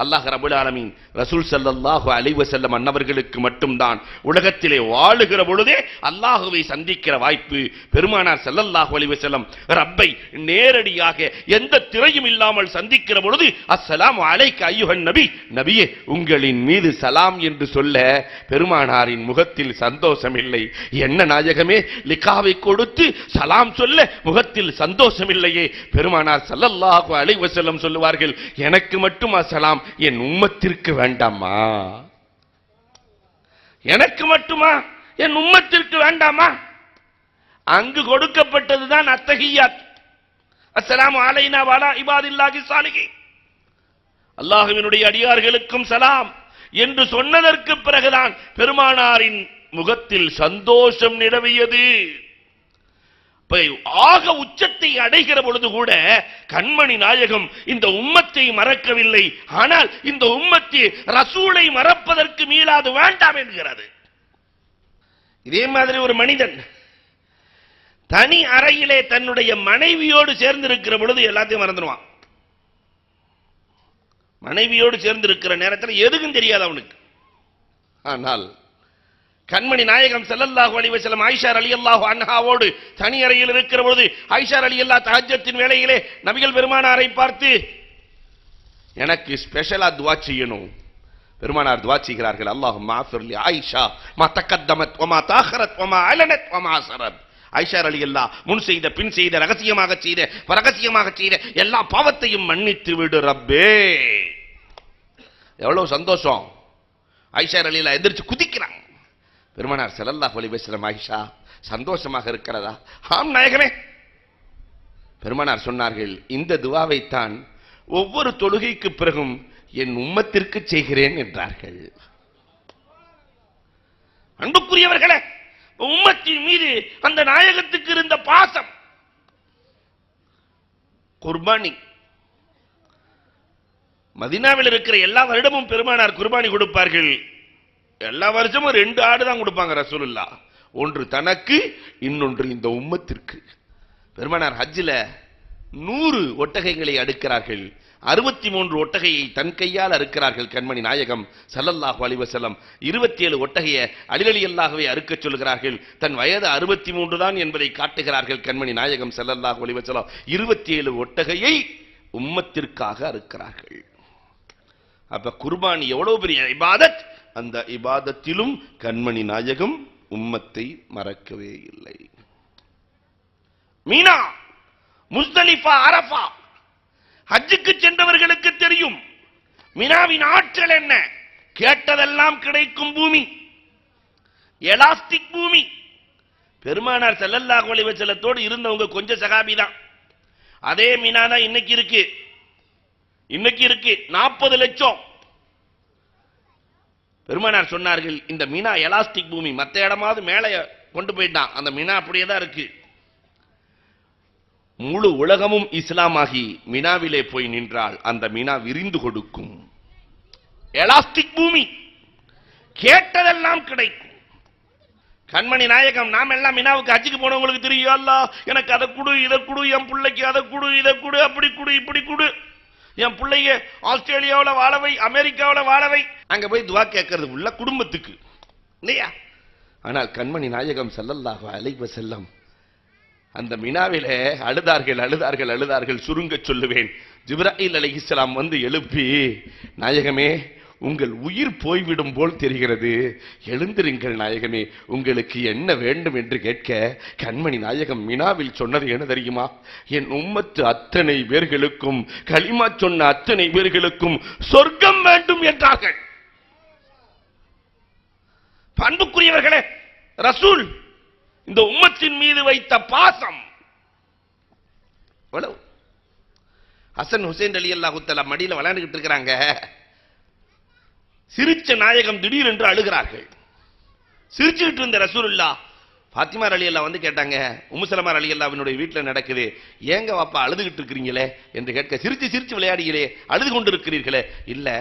அல்லாஹ் ரபுல் ஆலமீன் ரசூல் சல்லாஹு அலைஹி வஸல்லம் அன்னவர்களுக்கு மட்டும்தான் உலகத்திலே வாழுகிற பொழுதே அல்லாஹுவை சந்திக்கிற வாய்ப்பு பெருமானார் செல்லல்லாஹு அலைஹி வஸல்லம் ரப்பை நேரடியாக எந்த திரையும் இல்லாமல் சந்திக்கிற பொழுது அஸ்ஸலாம் அலைக்கு ஐயுகன் நபி. நபியே உங்களின் மீது சலாம் என்று சொல்ல பெருமானாரின் முகத்தில் சந்தோஷம் இல்லை என்ன நாயகமே லிகாவை கொடுத்து சலாம் சொல்ல முகத்தில் சந்தோஷம் இல்லையே பெருமானார் செல்லல்லாஹு அலைஹி செல்லம் சொல்லுவார்கள் எனக்கு மட்டும் அசலாம் என் உம்மத்திற்கு வேண்டாமா? எனக்கு மட்டுமா? என் உம்மத்திற்கு வேண்டாமா? அங்கு கொடுக்கப்பட்டதுதான் அத்தகையாத் அஸ்ஸலாமு அலைனா வாலா இபாதில்லாகி சாலிகி அல்லாஹுவினுடைய அடியார்களுக்கும் சலாம். என்று சொன்னதற்கு பிறகுதான் பெருமானாரின் முகத்தில் சந்தோஷம் நிலவியது. ஆக உச்சத்தை அடைகிற பொழுது கூட கண்மணி நாயகம் இந்த உம்மத்தை மறக்கவில்லை. ஆனால் இந்த உம்மத்தை ரசூலை மறப்பதற்கு மீளாது வேண்டாம் என்கிறது இதே மாதிரி ஒரு மனிதன் தனி அறையிலே தன்னுடைய மனைவியோடு சேர்ந்திருக்கிற பொழுது எல்லாத்தையும் மறந்துடுவான். மனைவியோடு சேர்ந்திருக்கிற நேரத்தில் எதுக்கும் தெரியாது அவனுக்கு. ஆனால் கண்மணி நாயகம் ஸல்லல்லாஹு அலைஹி ஆயிஷார் அலி அல்லாஹு அன்ஹாவோடு தனி அறையில் இருக்கிற பொழுது ஆயிஷார் அலி அல்லா தஹஜத்தின் வேளையிலே நபிகள் பெருமானாரை பார்த்து எனக்கு ஸ்பெஷலாக துவா செய்யணும். பெருமானார் துவா செய்கிறார்கள். அல்லாஹு மாஃபிர்லி ஆயிஷா மா தக்கத்தமத் ஒமா தாஹரத் ஒமா அலனத் ஒமா சரத். அலி அல்லாஹ் முன் செய்த பின் செய்த ரகசியமாக செய்த பரகசியமாக செய்த எல்லா பாவத்தையும் மன்னித்து விடு ரப்பே. எவ்வளவு சந்தோஷம். ஐஷார் ரலியல்லாஹ் எந்திரிச்சு குதிக்கிறாங்க. பெருமானார் ஸல்லல்லாஹு அலைஹி வஸல்லம் ஆயிஷா சந்தோஷமாக இருக்கிறதா? ஆம் நாயகனே. பெருமானார் சொன்னார்கள் இந்த துவாவைத்தான் ஒவ்வொரு தொழுகைக்கு பிறகும் என் உம்மத்திற்கு செய்கிறேன் என்றார்கள். அன்புக்குரியவர்களே உம்மத்தின் மீது அந்த நாயகத்துக்கு இருந்த பாசம் குர்பானி. மதினாவில் இருக்கிற எல்லா வருடமும் பெருமானார் குர்பானி கொடுப்பார்கள். எல்லா வருஷமும் ரெண்டு ஆடு தான் கொடுப்பாங்க ரசூலுல்லா. ஒன்று தனக்கு இன்னொன்று இந்த உம்மத்திற்கு. பெருமானார் ஹஜ்ஜில் நூறு ஒட்டகைகளை அடுக்கிறார்கள். அறுபத்தி மூன்று ஒட்டகையை தன் கையால் அறுக்கிறார்கள் கண்மணி நாயகம் சல்லல்லாஹு அலிவசலம் இருபத்தி ஏழு ஒட்டகையை அலிலலி அறுக்க அறுக்கச் சொல்கிறார்கள் தன் வயது அறுபத்தி மூன்று தான் என்பதை காட்டுகிறார்கள் கண்மணி நாயகம் சல்லல்லாஹு அலிவசலம் இருபத்தி ஏழு ஒட்டகையை உம்மத்திற்காக அறுக்கிறார்கள். அப்ப குர்பானி எவ்வளவு பெரிய இபாதத்? அந்த இபாதத்திலும் கண்மணி நாயகம் உம்மத்தை மறக்கவே இல்லை. மீனா முஸ்தலிஃபா அரபா ஹஜ்ஜுக்கு சென்றவர்களுக்கு தெரியும் மினாவின் ஆற்றல் என்ன? கேட்டதெல்லாம் கிடைக்கும் பூமி எலாஸ்டிக் பூமி. பெருமானார் செல்லல்லா கோலி வச்சலத்தோடு இருந்தவங்க கொஞ்சம் சகாபி தான். அதே மீனா தான் இன்னைக்கு இருக்கு. இன்னைக்கு இருக்கு. நாற்பது லட்சம். பெருமானார் சொன்னார்கள் இந்த மீனா எலாஸ்டிக் பூமி மற்ற இடமாவது மேலே கொண்டு போயிட்டான். அந்த மீனா அப்படியே தான் இருக்கு. முழு உலகமும் இஸ்லாமாகி மினாவிலே போய் நின்றால் அந்த மினா விரிந்து கொடுக்கும். எலாஸ்டிக் பூமி கேட்டதெல்லாம் கிடைக்கும். கண்மணி நாயகம் நாம் எல்லாம் மினாவுக்கு ஹஜ்ஜுக்கு போனவங்களுக்கு தெரியும் அல்லாஹ் எனக்கு அதை கொடு இதை கொடு என் பிள்ளைக்கு அதை கொடு இதை கொடு அப்படி கொடு இப்படி கொடு. என் பிள்ளைய ஆஸ்திரேலியாவில் வாழவை அமெரிக்காவில் வாழவை. அங்கே போய் துவா கேட்கறது உள்ள குடும்பத்துக்கு. இல்லையா? ஆனால் கண்மணி நாயகம் செல்லல்லாக அலைஹி செல்லம் அந்த மினாவிலே அழுதார்கள் அழுதார்கள் அழுதார்கள் சுருங்க சொல்லுவேன். ஜிப்ராஹில் அலி இஸ்லாம் வந்து எழுப்பி நாயகமே உங்கள் உயிர் போய்விடும் போல் தெரிகிறது. எழுந்திருங்கள் நாயகமே உங்களுக்கு என்ன வேண்டும் என்று கேட்க கண்மணி நாயகம் மினாவில் சொன்னது என்ன தெரியுமா? என் உம்மத்து அத்தனை பேர்களுக்கும் களிமா சொன்ன அத்தனை பேர்களுக்கும் சொர்க்கம் வேண்டும் என்றார்கள். பண்புக்குரியவர்களே ரசூல் இந்த உம்மத்தின் மீது வைத்த பாசம். எவ்வளவு? ஹசன் ஹுசைன் அலி அல்லாஹுத்தலா மடியில விளையாண்டுகிட்டு இருக்கிறாங்க. சிரிச்ச நாயகம் திடீரென்று அழுகிறார்கள். சிரிச்சுக்கிட்டு இருந்த ரசூலுல்லா பாத்திமா அலி அல்லா வந்து கேட்டாங்க உமுசலமார் அலி அல்லாவினுடைய வீட்டில் நடக்குது. ஏங்க வாப்பா அழுதுகிட்டு இருக்கிறீங்களே? என்று கேட்க சிரிச்சு சிரிச்சு விளையாடுகிறே அழுது கொண்டு இருக்கிறீர்களே இல்லை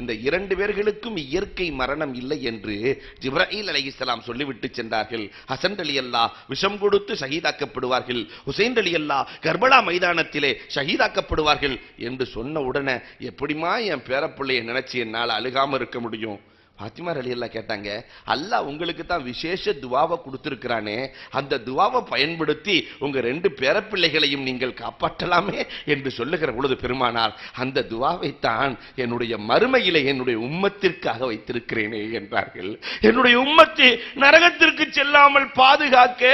இந்த இரண்டு பேர்களுக்கும் இயற்கை மரணம் இல்லை என்று ஜிப்ராஹில் அலைஹிஸ்ஸலாம் சொல்லிவிட்டு சென்றார்கள். ஹசன் அலி அல்லா விஷம் கொடுத்து ஷஹீதாக்கப்படுவார்கள். ஹுசைன் அலி அல்லா கர்பலா மைதானத்திலே ஷஹீதாக்கப்படுவார்கள் என்று சொன்ன உடனே எப்படிமா என் பேரப்பிள்ளையை நினைச்சு என்னால் அழுகாமல் இருக்க முடியும்? பாத்திமா அலி எல்லாம் கேட்டாங்க அல்லாஹ் உங்களுக்கு தான் விசேஷ துவாவை கொடுத்துருக்கிறானே அந்த துவாவை பயன்படுத்தி உங்க ரெண்டு பேரப்பிள்ளைகளையும் நீங்கள் காப்பாற்றலாமே என்று சொல்லுகிற பொழுது பெருமானார் அந்த துவாவைத்தான் என்னுடைய மறுமையிலே என்னுடைய உம்மத்திற்காக வைத்திருக்கிறேனே என்றார்கள். என்னுடைய உம்மத்தை நரகத்திற்கு செல்லாமல் பாதுகாக்க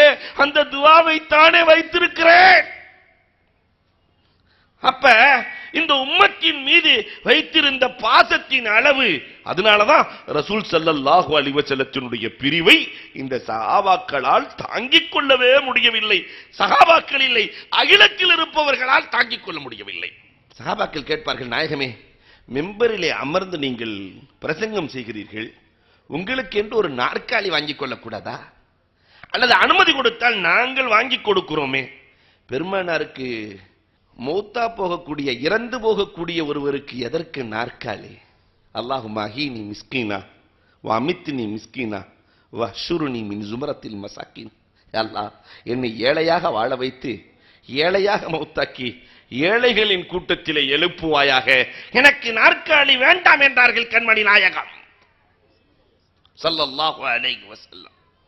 அந்த துவாவை தானே வைத்திருக்கிறேன்? அப்ப இந்த உம்மத்தின் மீது வைத்திருந்த பாசத்தின் அளவு அதனாலதான் ரசூல் ஸல்லல்லாஹு அலைஹி பிரிவை இந்த சகாபாக்களால் தாங்கிக் கொள்ளவே முடியவில்லை. சகாபாக்கள் இல்லை அகிலத்தில் இருப்பவர்களால் தாங்கிக் கொள்ள முடியவில்லை. சகாபாக்கள் கேட்பார்கள் நாயகமே மெம்பரிலே அமர்ந்து நீங்கள் பிரசங்கம் செய்கிறீர்கள். உங்களுக்கு என்று ஒரு நாற்காலி வாங்கிக் கொள்ளக்கூடாதா? அல்லது அனுமதி கொடுத்தால் நாங்கள் வாங்கி கொடுக்கிறோமே. பெருமானாருக்கு மௌத்தா போகக்கூடிய இறந்து போகக்கூடிய ஒருவருக்கு எதற்கு நாற்காலி? அல்லாஹு மஹீனி மிஸ்கீனா வமித்தினி மிஸ்கீனா நீ மின் ஜுமரத்தில் மசாக்கின். அல்லாஹ் என்னை ஏழையாக வாழ வைத்து ஏழையாக மௌத்தாக்கி ஏழைகளின் கூட்டத்திலே எழுப்புவாயாக. எனக்கு நாற்காலி வேண்டாம் என்றார்கள் கண்மணி நாயகம். ஸல்லல்லாஹு அலைஹி வஸல்லம்.